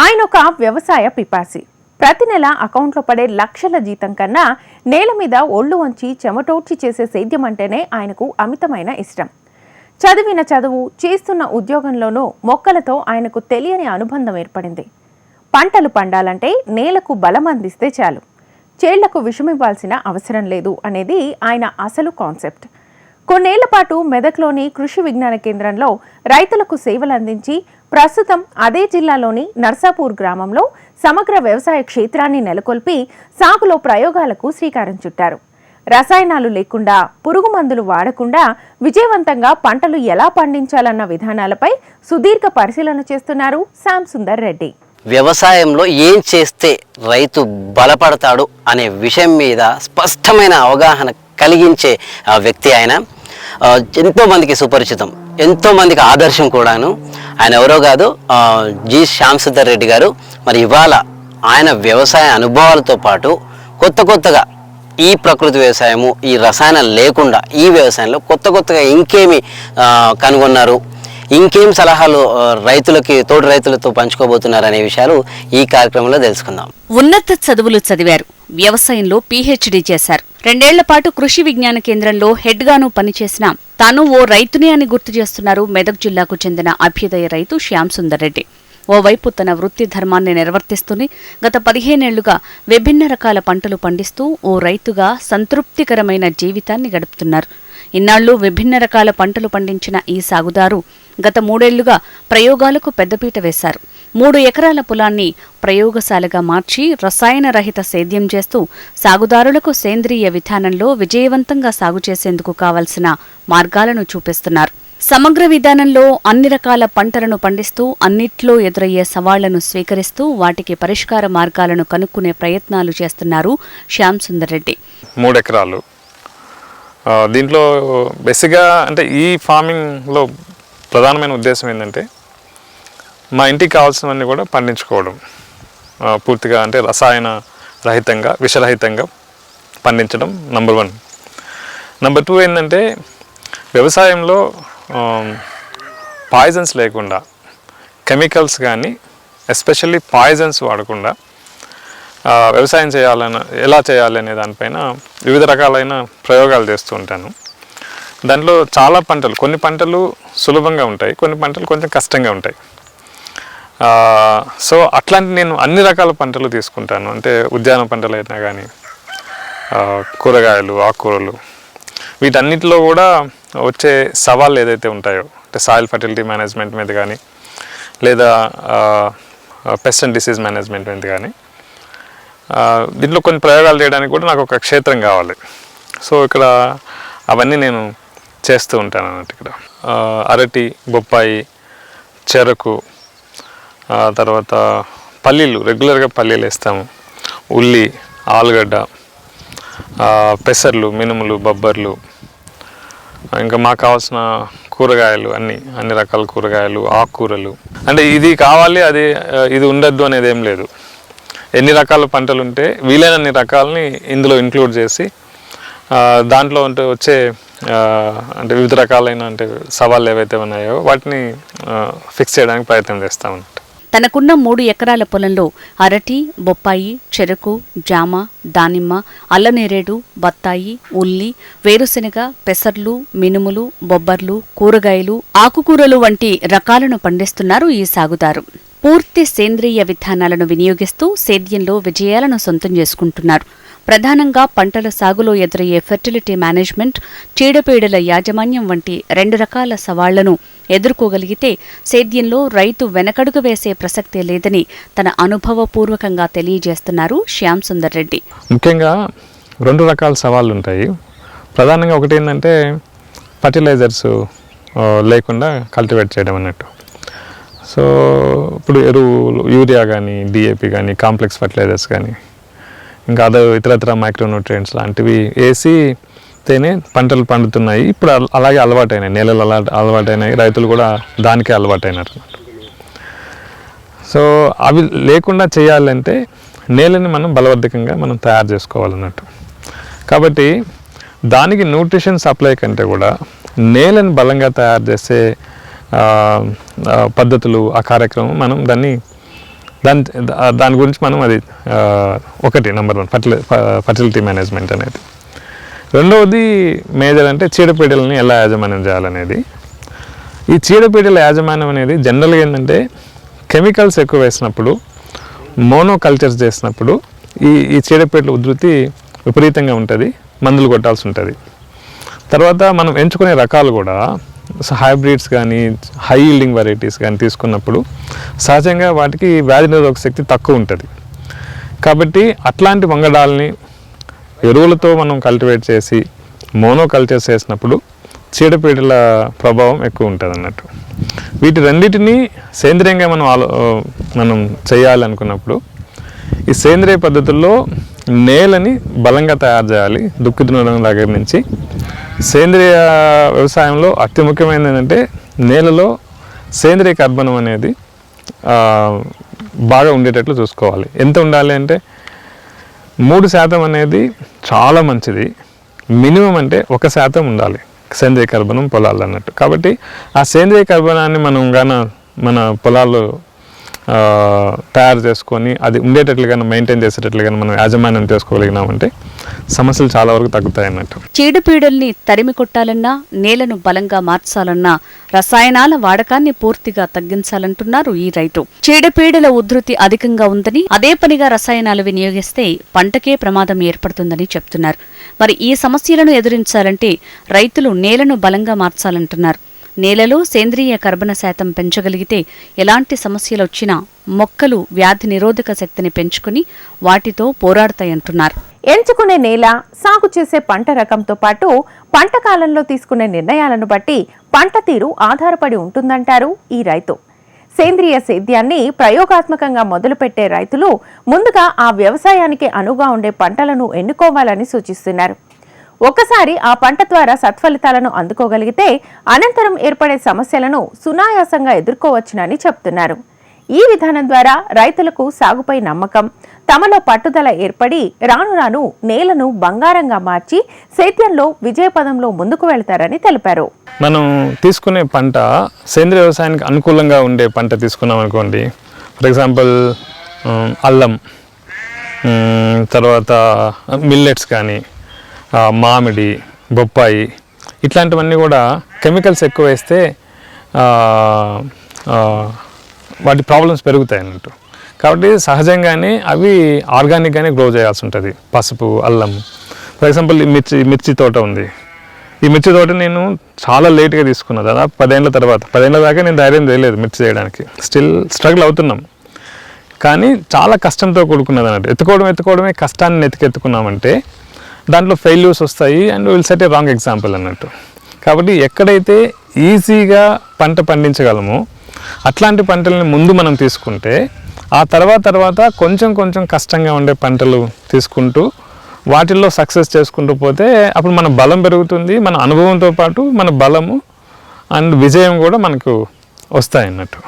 ఆయన ఒక వ్యవసాయ పిపాసి. ప్రతి నెల అకౌంట్లో పడే లక్షల జీతం కన్నా నేల మీద ఒళ్ళు వంచి చెమటోడ్చి చేసే సేద్యం అంటేనే ఆయనకు అమితమైన ఇష్టం. చదివిన చదువు చేస్తున్న ఉద్యోగంలోనూ మొక్కలతో ఆయనకు తెలియని అనుబంధం ఏర్పడింది. పంటలు పండాలంటే నేలకు బలం అందిస్తే చాలు. చేళ్ళకు విషమివ్వాల్సిన అవసరం లేదు అనేది ఆయన అసలు కాన్సెప్ట్. కొన్నేళ్ళ పాటు మెదక్లోని కృషి విజ్ఞాన కేంద్రంలో రైతులకు సేవలు అందించి ప్రస్తుతం అదే జిల్లాలోని నర్సాపూర్ గ్రామంలో సమగ్ర వ్యవసాయ క్షేత్రాన్ని నెలకొల్పి సాగులో ప్రయోగాలకు శ్రీకారం చుట్టారు. రసాయనాలు లేకుండా పురుగు మందులు వాడకుండా విజయవంతంగా పంటలు ఎలా పండించాలన్న విధానాలపై సుదీర్ఘ పరిశీలన చేస్తున్నారు శ్యామ్ సుందర్ రెడ్డి. వ్యవసాయంలో ఏం చేస్తే రైతు బలపడతాడు అనే విషయం మీద స్పష్టమైన అవగాహన కలిగించే ఆ, వ్యక్తి ఆయన. ఎంతోమందికి సుపరిచితం ఎంతోమందికి ఆదర్శం కూడాను. ఆయన ఎవరో కాదు జి. శ్యామసుందర్ రెడ్డి గారు. మరి ఇవాళ ఆయన వ్యవసాయ అనుభవాలతో పాటు కొత్త కొత్తగా ఈ ప్రకృతి వ్యవసాయము ఈ రసాయనాలు లేకుండా ఈ వ్యవసాయంలో కొత్త కొత్తగా ఇంకేమి కనుగొన్నారు. ఇంకేం సలహాలు రైతులకి తోటి రైతులతో పంచుకోబోతున్నారు అనే విషయాలు ఈ కార్యక్రమంలో తెలుసుకుందాం. ఉన్నత చదువులు చదివారు. వ్యవసాయంలో పీహెచ్డీ చేశారు. రెండేళ్ళ పాటు కృషి విజ్ఞాన కేంద్రంలో హెడ్గాను పనిచేసిన తాను ఓ రైతునే అని గుర్తు చేస్తున్నారు మెదక్ జిల్లాకు చెందిన అభ్యుదయ రైతు శ్యామ్ సుందర్ రెడ్డి. ఓవైపు తన వృత్తి ధర్మాన్ని నిర్వర్తిస్తూనే గత పదిహేనేళ్ళుగా విభిన్న రకాల పంటలు పండిస్తూ ఓ రైతుగా సంతృప్తికరమైన జీవితాన్ని గడుపుతున్నారు. ఇన్నాళ్ళు విభిన్న రకాల పంటలు పండించిన ఈ సాగుదారు గత మూడేళ్ళుగా ప్రయోగాలకు పెద్దపీట వేశారు. మూడు ఎకరాల పొలాన్ని ప్రయోగశాలగా మార్చి రసాయన రహిత సేద్యం చేస్తూ సాగుదారులకు సేంద్రియ విధానంలో విజయవంతంగా సాగు చేసేందుకు కావలసిన మార్గాలను చూపిస్తున్నారు. సమగ్ర విధానంలో అన్ని రకాల పంటలను పండిస్తూ అన్నిట్లో ఎదురయ్యే సవాళ్ళను స్వీకరిస్తూ వాటికి పరిష్కార మార్గాలను కనుక్కునే ప్రయత్నాలు చేస్తున్నారు శ్యామ్ సుందర్ రెడ్డి. మూడెకరాలు. దీంట్లో బేసిక్గా అంటే ఈ ఫార్మింగ్లో ప్రధానమైన ఉద్దేశం ఏంటంటే మా ఇంటికి కావాల్సినవన్నీ కూడా పండించుకోవడం. పూర్తిగా అంటే రసాయన రహితంగా విషరహితంగా పండించడం నంబర్ వన్ నెంబర్ టూ ఏంటంటే వ్యవసాయంలో పాయిజన్స్ లేకుండా కెమికల్స్ కానీ ఎస్పెషల్లీ పాయిజన్స్ వాడకుండా వ్యవసాయం చేయాలని ఎలా చేయాలి అనే దానిపైన వివిధ రకాలైన ప్రయోగాలు చేస్తూ ఉంటాను. దాంట్లో చాలా పంటలు కొన్ని పంటలు సులభంగా ఉంటాయి కొన్ని పంటలు కొంచెం కష్టంగా ఉంటాయి. సో అట్లాంటి నేను అన్ని రకాల పంటలు తీసుకుంటాను. అంటే ఉద్యాన పంటలు అయినా కానీ కూరగాయలు ఆకుకూరలు. వీటన్నిటిలో కూడా వచ్చే సవాళ్ళు ఏదైతే ఉంటాయో అంటే సాయిల్ ఫర్టిలిటీ మేనేజ్మెంట్ మీద కానీ లేదా పెస్ట్ అండ్ డిసీజ్ మేనేజ్మెంట్ మీద కానీ దీంట్లో కొన్ని ప్రయోగాలు చేయడానికి కూడా నాకు ఒక క్షేత్రం కావాలి. సో ఇక్కడ అవన్నీ నేను చేస్తూ ఉంటాను అన్నట్టు ఇక్కడ. అరటి బొప్పాయి చెరకు తర్వాత పల్లీలు రెగ్యులర్గా పల్లీలు వేస్తాము. ఉల్లి ఆలుగడ్డ పెసర్లు మినుములు బొబ్బర్లు ఇంకా మాకు కావాల్సిన కూరగాయలు అన్ని అన్ని రకాల కూరగాయలు ఆకుకూరలు. అంటే ఇది కావాలి అది ఇది ఉండద్దు అనేది ఏం లేదు. ఎన్ని రకాల పంటలు ఉంటే వీలైనన్ని రకాలని ఇందులో ఇంక్లూడ్ చేసి దాంట్లో అంటే వచ్చే అంటే వివిధ రకాలైన అంటే సవాళ్ళు ఏవైతే ఉన్నాయో వాటిని ఫిక్స్ చేయడానికి ప్రయత్నం చేస్తాం అన్నట్టు తనకున్న మూడు ఎకరాల పొలంలో అరటి బొప్పాయి చెరకు జామ దానిమ్మ అల్లనేరేడు బత్తాయి ఉల్లి వేరుశెనగ పెసర్లు మినుములు బొబ్బర్లు కూరగాయలు ఆకుకూరలు వంటి రకాలను పండిస్తున్నారు ఈ సాగుదారు. పూర్తి సేంద్రియ విధానాలను వినియోగిస్తూ సేద్యంలో విజయాలను సొంతం చేసుకుంటున్నారు. ప్రధానంగా పంటల సాగులో ఎదురయ్యే ఫెర్టిలిటీ మేనేజ్మెంట్ చీడపీడల యాజమాన్యం వంటి రెండు రకాల సవాళ్ళను ఎదుర్కోగలిగితే సేద్యంలో రైతు వెనకడుగు వేసే ప్రసక్తే లేదని తన అనుభవపూర్వకంగా తెలియజేస్తున్నారు శ్యామ్ సుందర్ రెడ్డి. ముఖ్యంగా రెండు రకాల సవాళ్ళు ఉంటాయి. ప్రధానంగా ఒకటి ఏంటంటే ఫర్టిలైజర్స్ లేకుండా కల్టివేట్ చేయడం అన్నట్టు. సో ఇప్పుడు ఎరువులు యూరియా కానీ డిఏపి కానీ కాంప్లెక్స్ ఫర్టిలైజర్స్ కానీ ఇంకా అదర్ ఇతరత్ర మైక్రోన్యూట్రియంట్స్ లాంటివి వేసి తేనే పంటలు పండుతున్నాయి. ఇప్పుడు అలాగే అలవాటైనాయి. నేలలు అలా అలవాటైనాయి. రైతులు కూడా దానికే అలవాటైనారు. సో అవి లేకుండా చేయాలంటే నేలని మనం బలవర్ధకంగా మనం తయారు చేసుకోవాలన్నట్టు. కాబట్టి దానికి న్యూట్రిషన్ సప్లై కంటే కూడా నేలను బలంగా తయారు చేసే పద్ధతులు ఆ కార్యక్రమం మనం దాన్ని దాని దాని గురించి మనం అది ఒకటి నెంబర్ వన్ ఫర్టిలి ఫర్టిలిటీ మేనేజ్మెంట్ అనేది. రెండవది మేజర్ అంటే చీడపీడలని ఎలా యాజమాన్యం చేయాలనేది. ఈ చీడపీడల యాజమాన్యం అనేది జనరల్గా ఏంటంటే కెమికల్స్ ఎక్కువ వేసినప్పుడు మోనో కల్చర్స్ చేసినప్పుడు ఈ ఈ చీడపీడల ఉధృతి విపరీతంగా ఉంటుంది మందులు కొట్టాల్సి ఉంటుంది. తర్వాత మనం ఎంచుకునే రకాలు కూడా హైబ్రిడ్స్ కానీ హై ఈల్డింగ్ వెరైటీస్ కానీ తీసుకున్నప్పుడు సహజంగా వాటికి వ్యాధి నిరోధక శక్తి తక్కువ ఉంటుంది. కాబట్టి అట్లాంటి వంగడాలని ఎరువులతో మనం కల్టివేట్ చేసి మోనో కల్చర్స్ చేసినప్పుడు చీడపీడల ప్రభావం ఎక్కువ ఉంటుంది అన్నట్టు వీటి రెండింటినీ సేంద్రియంగా మనం ఆలో మనం చేయాలనుకున్నప్పుడు ఈ సేంద్రియ పద్ధతుల్లో నేలని బలంగా తయారు చేయాలి దుక్కి దున్నడం దగ్గర నుంచి సేంద్రియ వ్యవసాయంలో అతి ముఖ్యమైనది ఏంటంటే నేలలో సేంద్రియ కర్బనం అనేది బాగా ఉండేటట్లు చూసుకోవాలి. ఎంత ఉండాలి అంటే మూడు శాతం అనేది చాలా మంచిది. మినిమం అంటే ఒక శాతం ఉండాలి సేంద్రియ కర్బనం పొలాలు అన్నట్టు. కాబట్టి ఆ సేంద్రియ కర్బనాన్ని మనం గాన మన పొలాల్లో తయారు చేసుకొని అది ఉండేటట్లుగా మెయింటైన్ చేసేటట్లుగా మనం యాజమాన్యం చేసుకోగలిగినామంటే సమస్యలు చాలా వరకు తగ్గుతాయి అన్నట్టు. చీడపీడల్ని తరిమి కొట్టాలన్నా నేలను బలంగా మార్చాలన్నా రసాయనాల వాడకాన్ని పూర్తిగా తగ్గించాలంటున్నారు ఈ రైతు. చీడపీడల ఉధృతి అధికంగా ఉందని అదే పనిగా రసాయనాలు వినియోగిస్తే పంటకే ప్రమాదం ఏర్పడుతుందని చెప్తున్నారు. మరి ఈ సమస్యలను ఎదురించాలంటే రైతులు నేలను బలంగా మార్చాలంటున్నారు. నేలలో సేంద్రియ కర్బన శాతం పెంచగలిగితే ఎలాంటి సమస్యలు వచ్చినా మొక్కలు వ్యాధి నిరోధక శక్తిని పెంచుకుని వాటితో పోరాడతాయంటున్నారు. ఎంచుకునే నేల సాగు చేసే పంట రకంతో పాటు పంట కాలంలో తీసుకునే నిర్ణయాలను బట్టి పంట తీరు ఆధారపడి ఉంటుందంటారు ఈ రైతు. సేంద్రియ సేద్యాన్ని ప్రయోగాత్మకంగా మొదలుపెట్టే రైతులు ముందుగా ఆ వ్యవసాయానికి అనువుగా ఉండే పంటలను ఎన్నుకోవాలని సూచిస్తున్నారు. ఒకసారి ఆ పంట ద్వారా సత్ఫలితాలను అందుకోగలిగితే అనంతరం ఏర్పడే సమస్యలను సునాయాసంగా ఎదుర్కోవచ్చునని చెప్తున్నారు. ఈ విధానం ద్వారా రైతులకు సాగుపై నమ్మకం తమలో పట్టుదల ఏర్పడి రాను రాను నేలను బంగారంగా మార్చి సేద్యంలో విజయపదంలో ముందుకు వెళ్తారని తెలిపారు. మనం తీసుకునే పంట సేంద్రియ వ్యవసాయానికి అనుకూలంగా ఉండే పంట తీసుకున్నాం అనుకోండి. ఫర్ ఎగ్జాంపుల్ అల్లం తర్వాత మిల్లెట్స్ కానీ మామిడి బొప్పాయి ఇట్లాంటివన్నీ కూడా కెమికల్స్ ఎక్కువ వేస్తే వాటి ప్రాబ్లమ్స్ పెరుగుతాయి అన్నట్టు. కాబట్టి సహజంగానే అవి ఆర్గానిక్గానే గ్రో చేయాల్సి ఉంటుంది. పసుపు అల్లం. ఫర్ ఎగ్జాంపుల్ ఈ మిర్చి మిర్చి తోట ఉంది. ఈ మిర్చి తోట నేను చాలా లేట్గా తీసుకున్నా. దాదాపు పదేళ్ళ తర్వాత పదేళ్ళ దాకా నేను ధైర్యం చేయలేదు మిర్చి చేయడానికి. స్టిల్ స్ట్రగుల్ అవుతున్నాం. కానీ చాలా కష్టంతో కూడుకున్నది అన్నట్టు ఎత్తుకోవడం ఎత్తుకోవడమే కష్టాన్ని ఎత్తుకెత్తుకున్నామంటే దాంట్లో ఫెయిల్యూర్స్ వస్తాయి and will set a wrong example అన్నట్టు. కాబట్టి ఎక్కడైతే ఈజీగా పంట పండించగలమో అట్లాంటి పంటల్ని ముందు మనం తీసుకుంటే ఆ తర్వాత తర్వాత కొంచెం కొంచెం కష్టంగా ఉండే పంటలు తీసుకుంటూ వాటిల్లో సక్సెస్ చేసుకుంటూ పోతే అప్పుడు మన బలం పెరుగుతుంది మన అనుభవంతో పాటు మన బలము అండ్ విజయం కూడా మనకు వస్తాయి అన్నట్టు